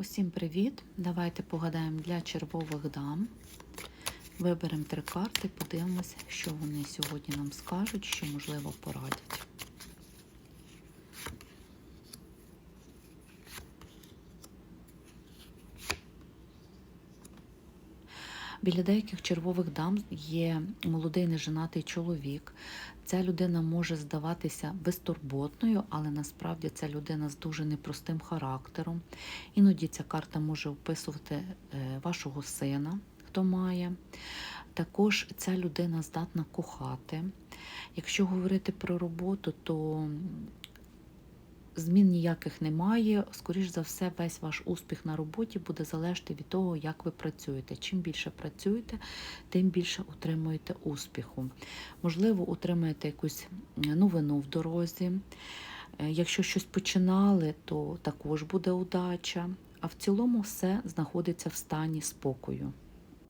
Усім привіт! Давайте погадаємо для червових дам. Виберемо три карти, подивимося, що вони сьогодні нам скажуть, що можливо порадять. Біля деяких червових дам є молодий неженатий чоловік. Ця людина може здаватися безтурботною, але насправді ця людина з дуже непростим характером. Іноді ця карта може описувати е, вашого сина, хто має. Також ця людина здатна кохати. Якщо говорити про роботу, то змін ніяких немає. Скоріш за все, весь ваш успіх на роботі буде залежати від того, як ви працюєте. Чим більше працюєте, тим більше отримуєте успіху. Можливо, отримаєте якусь новину в дорозі. Е, Якщо щось починали, то також буде удача. А в цілому все знаходиться в стані спокою.